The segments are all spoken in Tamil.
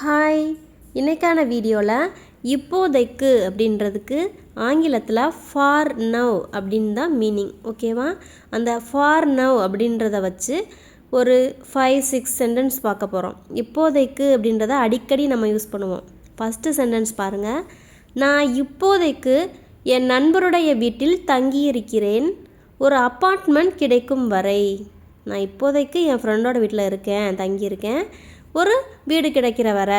ஹாய் இன்னைக்கான வீடியோவில் இப்போதைக்கு அப்படின்றதுக்கு ஆங்கிலத்தில் ஃபார் நவ் அப்படின்னு தான் மீனிங் ஓகேவா அந்த ஃபார் நவ் அப்படின்றத வச்சு ஒரு ஃபைவ் சிக்ஸ் சென்டென்ஸ் பார்க்க போகிறோம் இப்போதைக்கு அப்படின்றத அடிக்கடி நம்ம யூஸ் பண்ணுவோம். ஃபஸ்ட்டு சென்டென்ஸ் பாருங்கள் நான் இப்போதைக்கு என் நண்பருடைய வீட்டில் தங்கியிருக்கிறேன். ஒரு அப்பார்ட்மெண்ட் கிடைக்கும் வரை நான் இப்போதைக்கு என் ஃப்ரெண்டோட வீட்டில் இருக்கேன் தங்கியிருக்கேன். ஒரு வீடு கிடைக்கிற வர.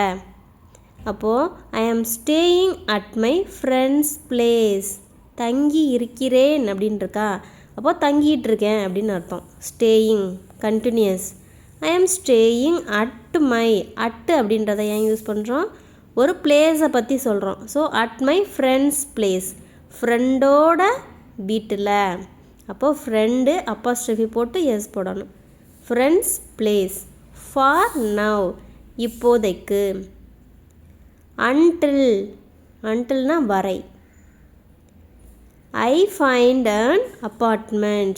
அப்போது I am staying at my friend's place தங்கி இருக்கிறேன் அப்படின்னு இருக்கா அப்போது தங்கிட்டு இருக்கேன் அப்படின்னு அர்த்தம். Staying continuous I am staying at my at அப்படின்றத ஏன் யூஸ் பண்ணுறோம் ஒரு பிளேஸை பற்றி சொல்கிறோம் so at my friend's place ஃப்ரெண்டோட வீட்டில். அப்போது ஃப்ரெண்டு அப்போஸ்ட்ரஃபி போட்டு எஸ் போடணும். ஃப்ரெண்ட்ஸ் பிளேஸ் ஃபார் நவ் இப்போதைக்கு. அன்டில் அன்டில்னா வரை. ஐ ஃபைண்ட் அன் அப்பார்ட்மெண்ட்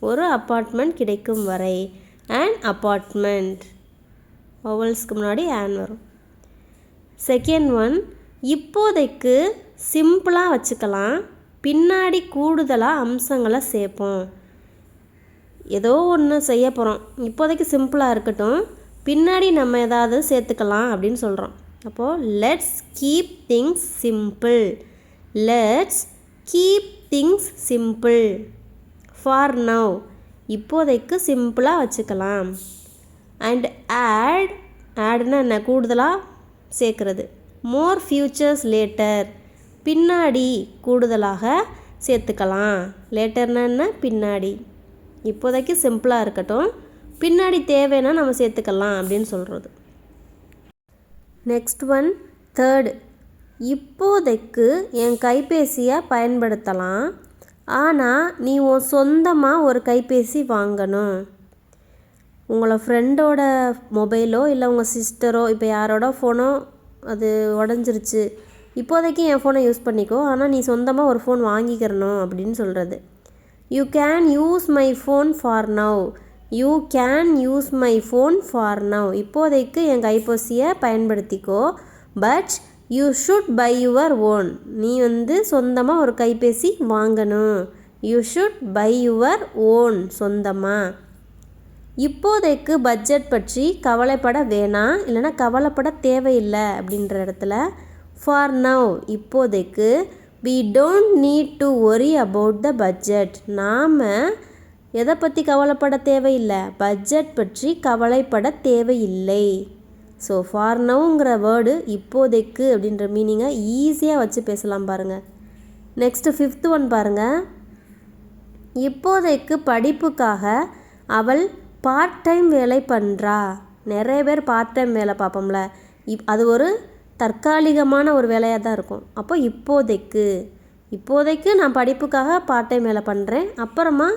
ஒரு அப்பார்ட்மெண்ட் கிடைக்கும் வரை. அண்ட் அப்பார்ட்மெண்ட் ஓவல்ஸ்க்கு முன்னாடி ஆன் வரும். செகண்ட் ஒன் இப்போதைக்கு சிம்பிளாக வச்சுக்கலாம். பின்னாடி கூடுதலாக அம்சங்களை சேர்ப்போம். ஏதோ ஒன்று செய்ய போகிறோம் இப்போதைக்கு சிம்பிளாக இருக்கட்டும். பின்னாடி நம்ம ஏதாவது சேர்த்துக்கலாம் அப்படின்னு சொல்கிறோம் அப்போது let's keep things simple let's keep things simple for now இப்போதைக்கு சிம்பிளாக வச்சுக்கலாம். அண்ட் ஆட் ஆட்னா என்ன? கூடுதலாக சேர்க்குறது. மோர் ஃபியூச்சர்ஸ் லேட்டர் பின்னாடி கூடுதலாக சேர்த்துக்கலாம். லேட்டர்னா என்ன? பின்னாடி. இப்போதைக்கு சிம்பிளாக இருக்கட்டும். பின்னாடி தேவைன்னா நம்ம சேர்த்துக்கலாம் அப்படின்னு சொல்கிறது நெக்ஸ்ட் ஒன் தேர்டு இப்போதைக்கு என் கைபேசியை பயன்படுத்தலாம். ஆனால் நீ உன் சொந்தமாக ஒரு கைபேசி வாங்கணும். உங்களை ஃப்ரெண்டோட மொபைலோ இல்லை உங்கள் சிஸ்டரோ இப்போ யாரோட ஃபோனோ அது உடஞ்சிருச்சு. இப்போதைக்கு என் ஃபோனை யூஸ் பண்ணிக்கோ. ஆனால் நீ சொந்தமாக ஒரு ஃபோன் வாங்கிக்கிறணும் அப்படின்னு சொல்கிறது you can use my phone for now you can use my phone for now இப்போதைக்கு என் கைபேசியை பயன்படுத்திக்கோ. But you should buy your own நீ வந்து சொந்தமாக ஒரு கைபேசி வாங்கணும். You should buy your own சொந்தமாக இப்போதைக்கு பட்ஜெட் பற்றி கவலைப்பட வேணாம். இல்லைனா கவலைப்பட தேவையில்லை அப்படின்ற இடத்துல. ஃபார் நவ் இப்போதைக்கு we don't need to worry about the budget நாம் எதை பற்றி கவலைப்பட தேவையில்லை. பட்ஜெட் பற்றி கவலைப்பட தேவையில்லை. ஸோ ஃபார் நவுங்கிற வேர்டு இப்போதைக்கு அப்படின்ற மீனிங்கை ஈஸியாக வச்சு பேசலாம் பாருங்கள் நெக்ஸ்ட்டு ஃபிஃப்த் ஒன் பாருங்கள் இப்போதைக்கு படிப்புக்காக அவள் பார்ட் டைம் வேலை பண்ணுறா நிறைய பேர் பார்ட் டைம் வேலை பார்ப்போம்ல. இப் அது ஒரு தற்காலிகமான ஒரு வேலையாக தான் இருக்கும். அப்போ இப்போதைக்கு இப்போதைக்கு நான் படிப்புக்காக பார்ட் டைம் வேலை பண்ணுறேன் அப்புறமா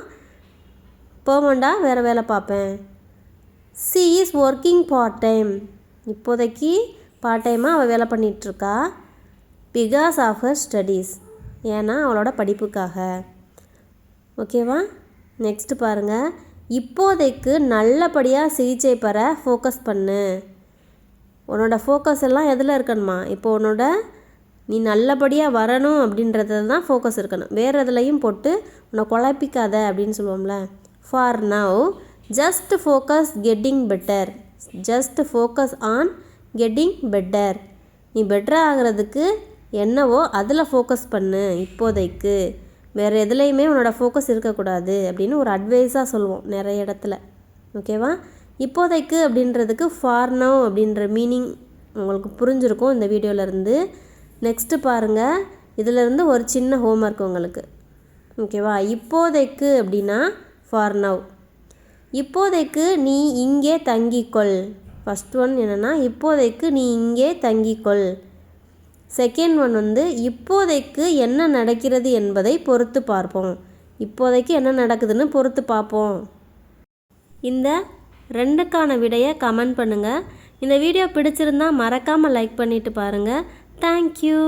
போவேண்டா வேறு வேலை பார்ப்பேன். She is working part time இப்போதைக்கு பார்ட் டைமாக அவள் வேலை பண்ணிகிட்ருக்கா பிகாஸ் ஆஃப் ஹர் ஸ்டடீஸ் ஏன்னா அவளோட படிப்புக்காக. ஓகேவா நெக்ஸ்ட்டு பாருங்கள் இப்போதைக்கு நல்லபடியாக சிகிச்சை பெற ஃபோக்கஸ் பண்ணு. உன்னோட ஃபோக்கஸ் எல்லாம் எதில் இருக்கணுமா? இப்போ உன்னோட நீ நல்லபடியாக வரணும் அப்படின்றத தான் ஃபோக்கஸ் இருக்கணும். வேறு எதுலையும் போட்டு உன்னை குழப்பிக்காத அப்படின்னு சொல்லுவோம்ல. For now just focus getting better just focus on getting better நீ பெட்டர் ஆகிறதுக்கு என்னவோ அதில் ஃபோக்கஸ் பண்ணு இப்போதைக்கு. வேறு எதுலேயுமே உன்னோட ஃபோக்கஸ் இருக்கக்கூடாது அப்படின்னு ஒரு அட்வைஸாக சொல்லுவோம் நிறைய இடத்துல. ஓகேவா இப்போதைக்கு அப்படின்றதுக்கு ஃபார் நவ் அப்படின்ற மீனிங் உங்களுக்கு புரிஞ்சிருக்கும் இந்த வீடியோவிலேருந்து நெக்ஸ்ட்டு பாருங்கள் இதிலேருந்து ஒரு சின்ன ஹோம்ஒர்க் உங்களுக்கு. ஓகேவா இப்போதைக்கு அப்படின்னா ஃபார் நவ் இப்போதைக்கு நீ இங்கே தங்கிக்கொள். ஃபஸ்ட் ஒன் என்னென்னா இப்போதைக்கு நீ இங்கே தங்கிக்கொள். செகண்ட் ஒன் வந்து இப்போதைக்கு என்ன நடக்கிறது என்பதை பொறுத்து பார்ப்போம். இப்போதைக்கு என்ன நடக்குதுன்னு பொறுத்து பார்ப்போம். இந்த ரெண்டுக்கான விடையை கமெண்ட் பண்ணுங்கள் இந்த வீடியோ பிடிச்சிருந்தா மறக்காமல் லைக் பண்ணிவிட்டு பாருங்கள் தேங்க்யூ